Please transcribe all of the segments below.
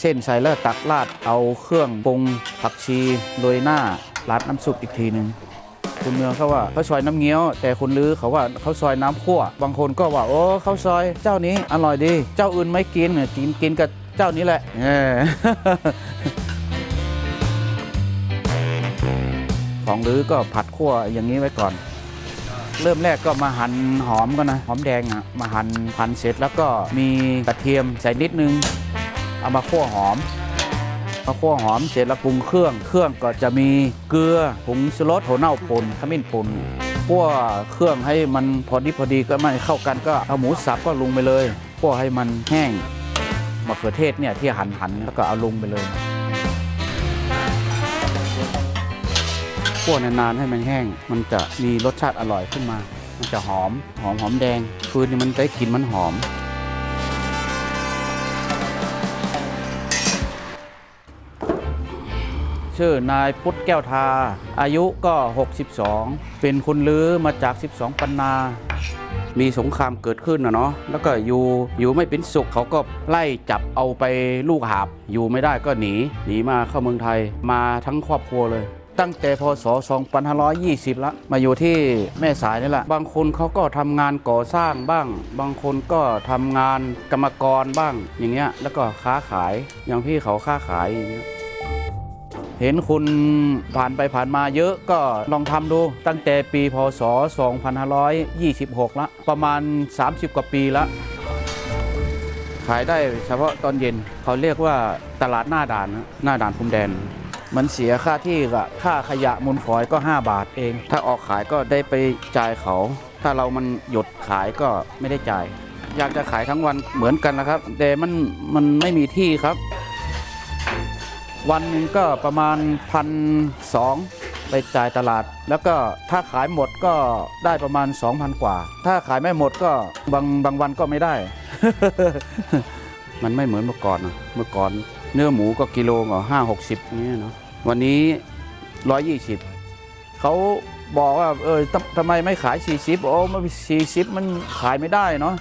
เส้นใส่แล้วตักราดเอาเครื่องปรุงผักชีโรยหน้าราดน้ำซุปอีกทีหนึ่งคุณเมืองเขาว่าเขาซอยน้ำเงี้ยว แต่คุณลือเขาว่าเขาซอยน้ำขั่วบางคนก็ว่าโอ้เขาซอยเจ้านี้อร่อยดี เจ้าอื่นไม่กินเนี่ยกินกินกับเจ้านี้แหละเออของลือก็ผัดขั่วอย่างนี้ไว้ก่อน เริ่มแรกก็มาหั่นหอมก่อนนะหอมแดงอะมาหั่นหั่นเสร็จแล้วก็มีกระเทียมใส่นิดนึง เอามาคั่วหอมมาคั่วหอมเสร็จแล้วปรุงเครื่อง เครื่องก็จะมีเกลือผงชูรสโถเน่าป่นขมิ้นป่นคั่วเครื่องให้มันพอดีพอดีก็ไม่เข้ากันก็เอาหมูสับก็ลงไปเลยคั่วให้มันแห้งมะเขือเทศเนี่ยที่หั่นหั่นแล้วก็เอาลงไปเลยคั่วนานๆให้มันแห้ง มันจะมีรสชาติอร่อยขึ้นมา มันจะหอมหอมหอมแดงฟืนนี่มันได้กลิ่นมันหอม ชื่อนายพุทธแก้วทา อายุก็ 62 เป็นคุณลือมาจาก 12 ปันนา มีสงครามเกิดขึ้นนะเนาะแล้วก็อยู่อยู่ไม่เป็นสุขเขาก็ไล่จับเอาไปลูกหาบ อยู่ไม่ได้ก็หนีหนีมาเข้าเมืองไทยมาทั้งครอบครัวเลย ตั้งแต่พศ 2520 ละมาอยู่ที่แม่สายนี่แหละบางคนเขาก็ทำงานก่อสร้างบ้าง บางคนก็ทำงานกรรมกรบ้างอย่างเงี้ยแล้วก็ค้าขายอย่างพี่เขาค้าขายอย่างเงี้ย เห็นคุณผ่านไปผ่านมาเยอะก็ลองทำดูตั้งแต่ปีพศ 2526 ละ ประมาณ 30 กว่าปีละขายได้เฉพาะตอนเย็นเขาเรียกว่าตลาดหน้าด่านนะหน้าด่านพรมแดน มันเสียค่าที่กับค่าขยะมูลฝอยก็ 5 บาทเอง ถ้าออกขายก็ได้ไปจ่ายเขา ถ้าเรามันหยุดขายก็ไม่ได้จ่าย อยากจะขายทั้งวันเหมือนกันนะครับ แต่มันมันไม่มีที่ครับ วันหนึ่งก็ประมาณพันสองไปจ่ายตลาด แล้วก็ถ้าขายหมดก็ได้ประมาณ 2,000 กว่า ถ้าขายไม่หมดก็บางบางวันก็ไม่ได้ มันไม่เหมือนเมื่อก่อนนะเมื่อก่อนเนื้อหมูก็กิโลก็ห้าหกสิบนี้ยเนาะวันนี้ร้อยยี่สิบเขาบอกว่าเออทำไมไม่ขาย 40 โอ้ไม่40 มันขายไม่ได้เนาะ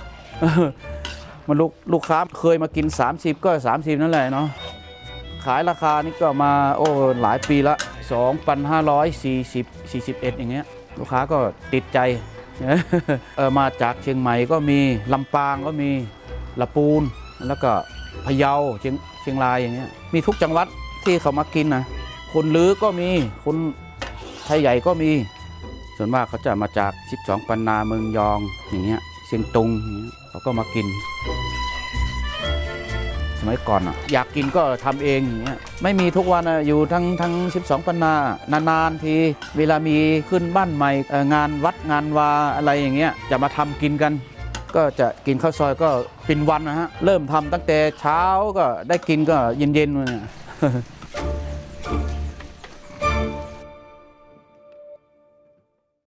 มันลูกลูกค้าเคยมากิน 30 ก็ 30 นั่นแหละเนาะ ขายราคานี่ก็มาโอ้หลายปีละ 2,540 41 อย่างเงี้ยลูกค้าก็ติดใจเออมาจากเชียงใหม่ก็มีลำปางก็มีละปูนแล้วก็พะเยาเชียงเชียงรายอย่างเงี้ยมีทุกจังหวัดที่เขามากินนะคนลือก็มีคนไทยใหญ่ก็มี ส่วนมากเขาจะมาจาก 12 ปันนาเมืองยองอย่างเงี้ยเชียงตุงเขาก็มากิน สมัยก่อนอะอยากกินก็ทำเองอย่างเงี้ยไม่มีทุกวันอยู่ทั้งทั้ง 12 ปันนานานๆทีเวลามีขึ้นบ้านใหม่งานวัดงานวาอะไรอย่างเงี้ยจะมาทำกินกัน ก็จะกินข้าวซอยก็เป็นวันนะฮะเริ่มทำตั้งแต่เช้าก็ได้กินก็เย็นๆเลยเนี่ย